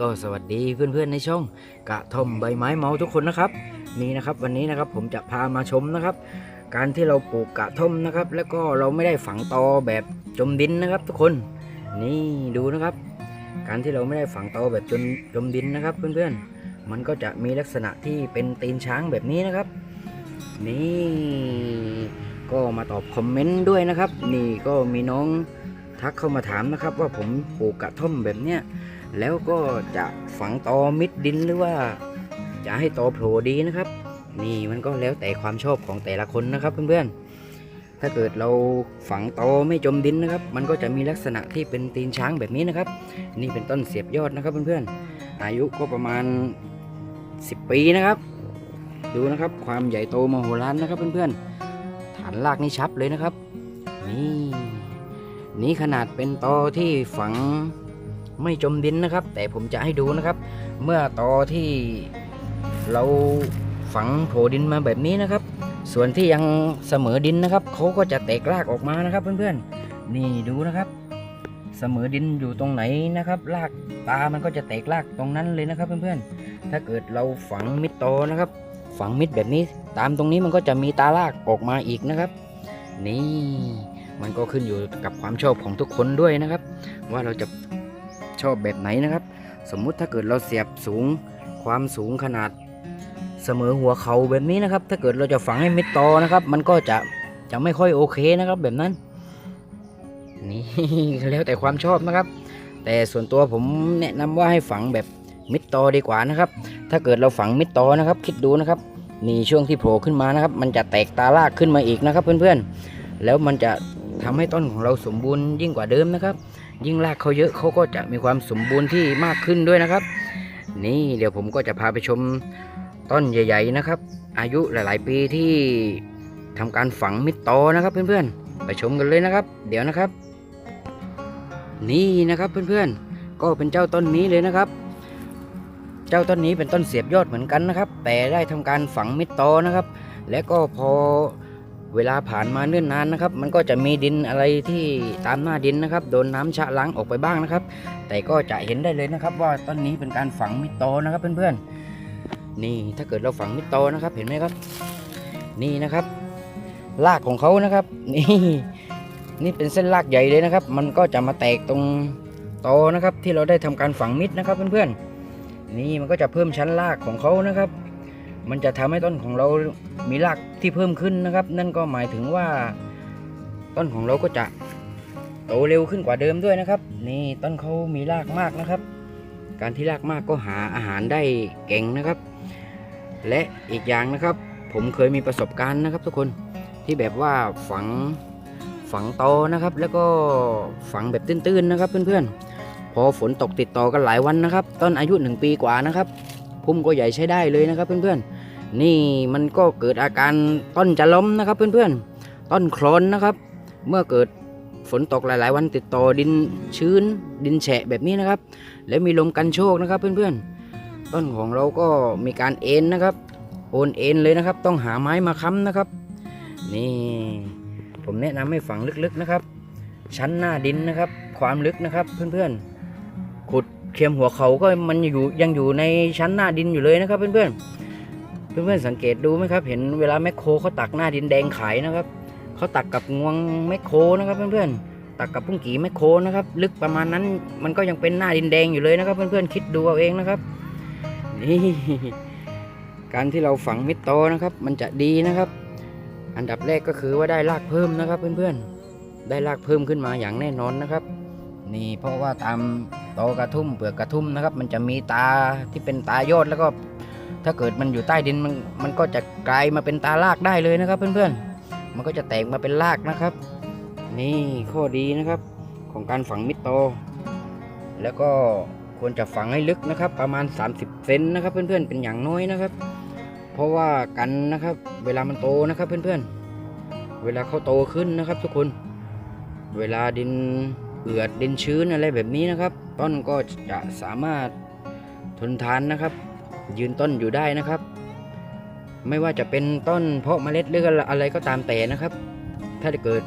ก็สวัสดีเพื่อนๆในช่องกระท่อมใบไม้เมาทุกคนนะครับ นี่นะครับวันนี้นะครับผมจะพามาชมนะครับ การที่เราปลูกกระท่อมนะครับ แล้วก็เราไม่ได้ฝังตอแบบจมดินนะครับ ทุกคนนี่ดูนะครับ การที่เราไม่ได้ฝังตอแบบจนจมดินนะครับ เพื่อนๆ มันก็จะมีลักษณะที่เป็นตีนช้างแบบนี้นะครับ นี่ก็มาตอบคอมเมนต์ด้วยนะครับ นี่ก็มีน้องทักเข้ามาถามนะครับ ว่าผมปลูกกระท่อมแบบเนี้ย แล้วก็จะฝังตอมิดดินหรือว่า จะให้ตอโผล่ดีนะครับ นี่มันก็แล้วแต่ความชอบของแต่ละคนนะครับเพื่อนๆ ถ้าเกิดเราฝังตอไม่จมดินนะครับ มันก็จะมีลักษณะที่เป็นตีนช้างแบบนี้นะครับ นี่เป็นต้นเสียบยอดนะครับเพื่อนๆ อายุก็ประมาณ 10 ปีนะครับ ดูนะครับความใหญ่โตมโหฬารนะครับเพื่อนๆ ฐานรากนี่ชับเลยนะครับ นี่นี่ขนาดเป็นตอที่ฝัง ไม่จมดินนะครับ แต่ผมจะให้ดูนะครับ เมื่อตอที่เราฝังโผดินมาแบบนี้นะครับ ส่วนที่ยังเสมอดินนะครับเขาก็จะแตกรากออกมานะครับเพื่อนๆ นี่ดูนะครับ เสมอดินอยู่ตรงไหนนะครับรากตามันก็จะแตกรากตรงนั้นเลยนะครับเพื่อนๆ ถ้าเกิดเราฝังมิดโตนะครับ ฝังมิดแบบนี้ ตามตรงนี้มันก็จะมีตารากออกมาอีกนะครับ นี่มันก็ขึ้นอยู่กับความชอบของทุกคนด้วยนะครับ ว่าเราจะ ชอบแบบไหนนะครับ สมมุติถ้าเกิดเราเสียบสูงความสูงขนาดเสมอหัวเขาแบบนี้นะครับ ถ้าเกิดเราจะฝังให้มิดตอนะครับ มันก็จะจะไม่ค่อยโอเคนะครับแบบนั้น นี่แล้วแต่ความชอบนะครับ แต่ส่วนตัวผมแนะนำว่าให้ฝังแบบมิดตอดีกว่านะครับ ถ้าเกิดเราฝังมิดตอนะครับ คิดดูนะครับนี่ช่วงที่โผล่ขึ้นมานะครับ มันจะแตกตารากขึ้นมาอีกนะครับ เพื่อนๆ แล้วมันจะ ทำให้ต้นของเราสมบูรณ์ยิ่งกว่าเดิมนะครับ ยิ่งรากเขาเยอะเขาก็จะมีความสมบูรณ์ที่มากขึ้นด้วยนะครับ นี่เดี๋ยวผมก็จะพาไปชมต้นใหญ่ ๆนะครับ อายุหลาย ๆ ปีที่ทำการฝังมิดตอนะครับเพื่อนๆไปชมกันเลยนะครับ เดี๋ยวนะครับ นี่นะครับเพื่อนๆก็เป็นเจ้าต้นนี้เลยนะครับ เจ้าต้นนี้เป็นต้นเสียบยอดเหมือนกันนะครับ แต่ได้ทำการฝังมิดตอนะครับ และก็พอ เวลาผ่านมาเนิ่นนานนะครับ มันก็จะมีดินอะไรที่ตามหน้าดินนะครับ โดนน้ำชะล้างออกไปบ้างนะครับ แต่ก็จะเห็นได้เลยนะครับ ว่าต้นนี้เป็นการฝังมิดโตนะครับเพื่อนๆนี่ถ้าเกิดเราฝังมิดโตนะครับ เห็นไหมครับ นี่นะครับรากของเขานะครับ นี่ นี่เป็นเส้นรากใหญ่เลยนะครับ มันก็จะมาแตกตรงโตนะครับ ที่เราได้ทำการฝังมิดนะครับเพื่อนๆนี่มันก็จะเพิ่มชั้นรากของเขานะครับ มันจะทำให้ต้นของเรามีรากที่เพิ่มขึ้นนะครับ นั่นก็หมายถึงว่า ต้นของเราก็จะโตเร็วขึ้นกว่าเดิมด้วยนะครับ นี่ต้นเขามีรากมากนะครับ การที่รากมากก็หาอาหารได้เก่งนะครับ และอีกอย่างนะครับ ผมเคยมีประสบการณ์นะครับ ทุกคนที่แบบว่าฝังฝังตอนะครับ แล้วก็ฝังแบบตื้นๆนะครับ เพื่อนๆพอฝนตกติดต่อกันหลายวันนะครับ ต้นอายุหนึ่งปีกว่านะครับ พุ่มก็ใหญ่ใช้ได้เลยนะครับเพื่อนๆ นี่มันก็เกิดอาการต้นจะล้มนะครับเพื่อนๆ ต้นโคลนนะครับ เมื่อเกิดฝนตกหลาย ๆ วันติดต่อดินชื้นดินแฉะแบบนี้นะครับ แล้วมีลมกันโชกนะครับเพื่อนๆ ต้นของเราก็มีการเอ็นนะครับ โอนเอ็นเลยนะครับ ต้องหาไม้มาค้ำนะครับ นี่ผมแนะนำให้ฝังลึกๆนะครับ ชั้นหน้าดินนะครับ ความลึกนะครับเพื่อนๆ ขุด เคียมหัวเขาก็มันอยู่ยังอยู่ในชั้นหน้าดินอยู่เลยนะครับเพื่อนๆ เพื่อนๆสังเกตดูไหมครับ เห็นเวลาแมคโครเขาตักหน้าดินแดงขายนะครับเขาตักกับงวงแมคโครนะครับเพื่อนๆตักกับพุ่งกีแมคโครนะครับ ลึกประมาณนั้นมันก็ยังเป็นหน้าดินแดงอยู่เลยนะครับ เพื่อนๆคิดดูเอาเองนะครับนี่การที่เราฝังมิดโตนะครับ มันจะดีนะครับ อันดับแรกก็คือว่าได้รากเพิ่มนะครับ เพื่อนๆได้รากเพิ่มขึ้นมาอย่างแน่นอนนะครับ นี่เพราะว่าตาม ตอกระทุ่มเปลือกกระทุ่มนะครับ มันจะมีตาที่เป็นตายอดแล้วก็ถ้าเกิดมันอยู่ใต้ดินมันมันก็จะกลายมาเป็นตารากได้เลยนะครับเพื่อนๆ มันก็จะแตกมาเป็นรากนะครับ นี่ข้อดีนะครับของการฝังมิดโต แล้วก็ควรจะฝังให้ลึกนะครับ ประมาณ 30เซนนะครับ เพื่อนๆเป็นอย่างน้อยนะครับ เพราะว่ากันนะครับ เวลามันโตนะครับเพื่อนๆ เวลาเขาโตขึ้นนะครับ ทุกคน เวลาดินเอือดดินชื้นอะไรแบบนี้นะครับ ต้นก็จะสามารถทนทานนะครับ ยืนต้นอยู่ได้นะครับ ไม่ว่าจะเป็นต้นเพาะเมล็ดหรืออะไรก็ตามแต่นะครับ ถ้าเกิด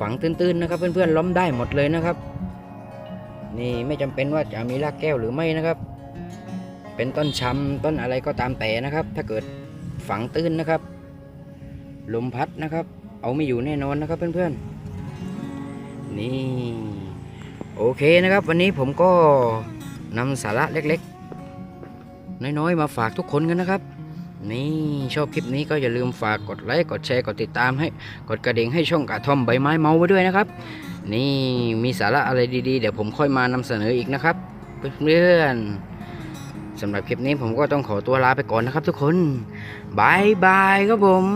ฝังตื้นๆนะครับ เพื่อนๆล้มได้หมดเลยนะครับ นี่ไม่จำเป็นว่าจะมีรากแก้วหรือไม่นะครับ เป็นต้นชำต้นอะไรก็ตามแต่นะครับ ถ้าเกิดฝังตื้นนะครับ ลมพัดนะครับ เอาไม่อยู่แน่นอนนะครับเพื่อนๆนี่ โอเคนะครับ วันนี้ผมก็นำสาระเล็กๆ น้อยๆ มาฝากทุกคนกันนะครับ นี่ชอบคลิปนี้ก็อย่าลืมฝากกดไลค์กดแชร์กดติดตามให้กดกระดิ่งให้ช่องกระท่อมใบไม้เมาไว้ด้วยนะครับ นี่มีสาระอะไรดีๆ เดี๋ยวผมค่อยมานำเสนออีกนะครับเพื่อนสำหรับคลิปนี้ผมก็ต้องขอตัวลาไปก่อนนะครับทุกคนบายบายครับผม